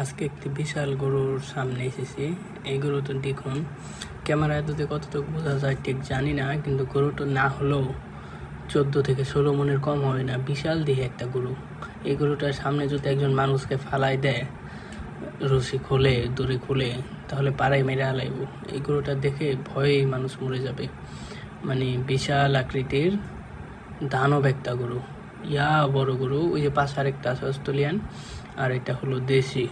আজকে একটি বিশাল গরুর সামনে এসেছি। এই গরুটা দেখুন, ক্যামেরায় যদি কতটুকু বোঝা যায় ঠিক জানি না, কিন্তু গরুটা না হলেও চোদ্দ থেকে ষোলো মনের কম হবে না, বিশাল দিয়ে একটা গরু। এই গরুটার সামনে যদি একজন মানুষকে ফালাই দেয়, রশি খোলে, দড়ি খুলে, তাহলে পাড়ায় মেরে আলাইব এই গরুটা দেখে ভয়েই মানুষ মরে যাবে। মানে বিশাল আকৃতির দানব একটা গরু। ইয়া বড় গরু। ওই যে পাশে আরেকটা আছে, অস্ট্রেলিয়ান। আর এটা হলো দেশি।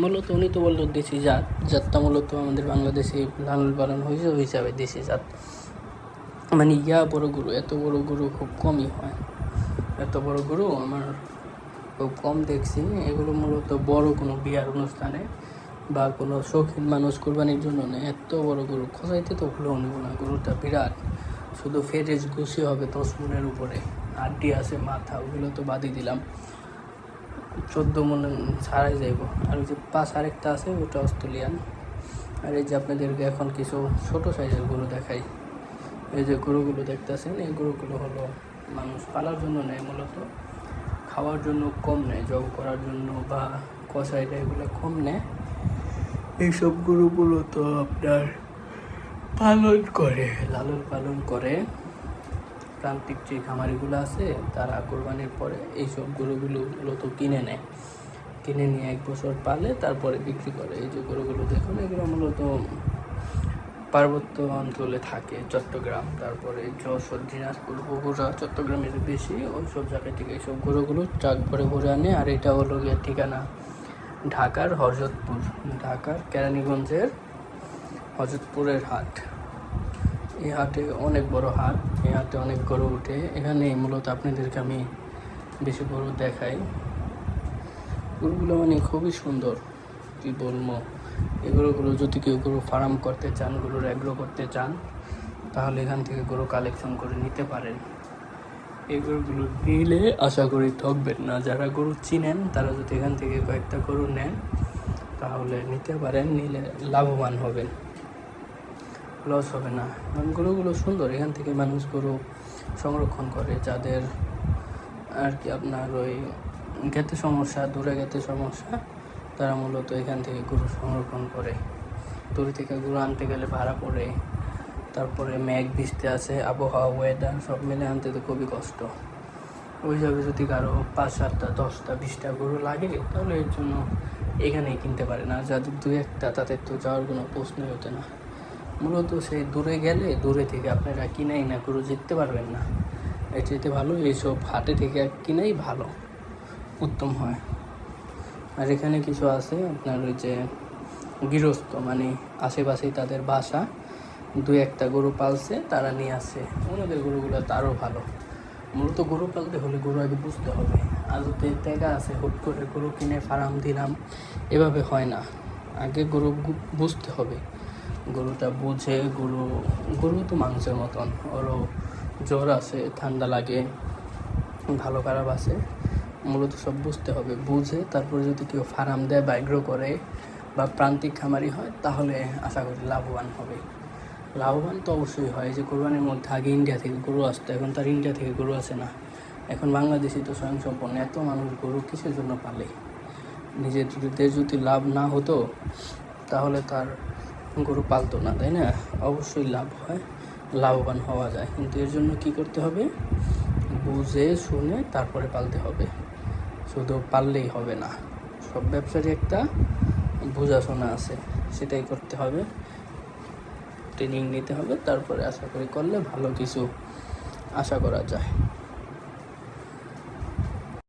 মূলত উনি তো বলল দেশি জাত। জাতটা মূলত আমাদের বাংলাদেশে লালন পালন হয়েছে ওই হিসাবে দেশি জাত। মানে ইয়া বড় গরু, এত বড় গরু খুব কমই হয়। এত বড় গরু আমার খুব কম দেখছি। এগুলো মূলত বড় কোনো বিয়ার অনুষ্ঠানে বা কোনো শৌখিন মানুষ কোরবানির জন্য নেই এত বড় গরু। খোঁজাইতে তো ভুলেও নেব না, গরুটা বিরাট। শুধু ফেরেজ ঘুষি হবে দশ মনের উপরে। আড্ডি আছে মাথা, ওগুলো তো বাদই দিলাম। চোদ্দ মনে ছাড়াই যাইব। আর ওই যে পাশ আরেকটা আছে, ওটা অস্ট্রেলিয়ান। আর এই যে আপনাদেরকে এখন কিছু ছোট সাইজের গরু দেখাই। এই যে গরুগুলো দেখতেছেন, এই গরুগুলো হলো মানুষ পালার জন্য নেয় মূলত। খাওয়ার জন্য কম নেয়, জব করার জন্য বা কষাইটা এগুলো কম নেয়। এইসব গরুগুলো তো আপনার পালন করে, লালন পালন করে। প্রান্তিক যে খামারিগুলো আছে, তারা কোরবানির পরে এইসব গরুগুলো মূলত কিনে নেয়। কিনে নিয়ে এক বছর পালে তারপরে বিক্রি করে। এই যে গরুগুলো দেখুন, এগুলো মূলত পার্বত্য অঞ্চলে থাকে, চট্টগ্রাম। তারপরে যশোর, দিনাজপুর, বগুড়া, চট্টগ্রামের বেশি। ওই সব জায়গা থেকে এইসব গরুগুলো ট্রাক ভরে ভরে আনে। আর এটা হলো গিয়ে ঠিকানা, ঢাকার হরজতপুর ঢাকার কেরানীগঞ্জের হজরতপুরের হাট। এই হাটে অনেক বড় হাট, এই হাটে অনেক গরু উঠে এখানে মূলত আপনাদেরকে আমি বেশি গরু দেখাই। গরুগুলো মানে খুবই সুন্দর, কি বলব? এই যদি কেউ গরু ফার্ম করতে চান, গরুর অ্যাগ্রো করতে চান, তাহলে এখান থেকে গরু কালেকশন করে নিতে পারেন। এই গরুগুলো নিলে আশা করি ঠকবেন না। যারা গরু চিনেন, তারা যদি এখান থেকে কয়েকটা গরু নেন, তাহলে নিতে পারেন, নিলে লাভবান হবেন। লস হবে না। কারণ গরুগুলো সুন্দর, এখান থেকে মানুষ গরু সংরক্ষণ করে, যাদের আর কি আপনার ওই গেতে সমস্যা, দূরে গেতে সমস্যা, তারা মূলত এখান থেকে গরু সংরক্ষণ করে। দূরে থেকে গরু আনতে গেলে ভাড়া পড়ে। তারপরে মেঘ, বৃষ্টি আছে, আবহাওয়া ওয়েদার সব মিলে আনতে তো খুবই কষ্ট। ওই যাবে যদি কারও পাঁচ সাতটা দশটা, বিশটা গরু লাগে, তাহলে এর জন্য এখানেই কিনতে পারে না যাদের দু একটা তাদের তো যাওয়ার কোনো প্রশ্নই হতে না। মূলত সেই দূরে গেলে, দূরে থেকে আপনারা কিনাই না, গরু জিততে পারবেন না। এর চাইতে ভালো এইসব হাটে থেকে কিনাই ভালো, উত্তম হয়। আর এখানে কিছু আছে, আপনার ওই যে গৃহস্থ মানে আশেপাশেই তাদের বাসা। দু একটা গরু পালছে, তারা নিয়ে আসে ওনাদের গরুগুলো তারও ভালো। মূলত গরু পালতে হলে গরু আগে বুঝতে হবে। আদতে ত্যাগা আছে, হুট করে গরু কিনে ফার্ম দিলাম, এভাবে হয় না। আগে গরু বুঝতে হবে। গরুটা বুঝে গরু গরু তো মাংসের মতন। ওরও জ্বর আছে, ঠান্ডা লাগে, ভালো খারাপ আছে। মূলত সব বুঝতে হবে। বুঝে তারপরে যদি কেউ ফার্ম দেয় বা এগ্রো করে বা প্রান্তিক খামারি হয়, তাহলে আশা করি লাভবান হবে। লাভবান তো অবশ্যই হয়। যে কোরবানির মধ্যে আগে ইন্ডিয়া থেকে গরু আসতো, এখন তার ইন্ডিয়া থেকে গরু আসে না। এখন বাংলাদেশে তো স্বয়ংসম্পন্ন। এত মানুষ গরু কিসের জন্য পালে? নিজের দেশ যদি লাভ না হতো, তাহলে তার গরু পালতো না, তাই না? অবশ্যই লাভ হয়, লাভবান হওয়া যায়। কিন্তু এর জন্য কি করতে হবে? বুঝে, শুনে তারপরে পালতে হবে। শুধু পারলেই হবে না, সব ব্যবসারই একটা বোঝাশোনা আছে, সেটাই করতে হবে। ট্রেনিং নিতে হবে, তারপরে আশা করি করলে ভালো কিছু আশা করা যায়।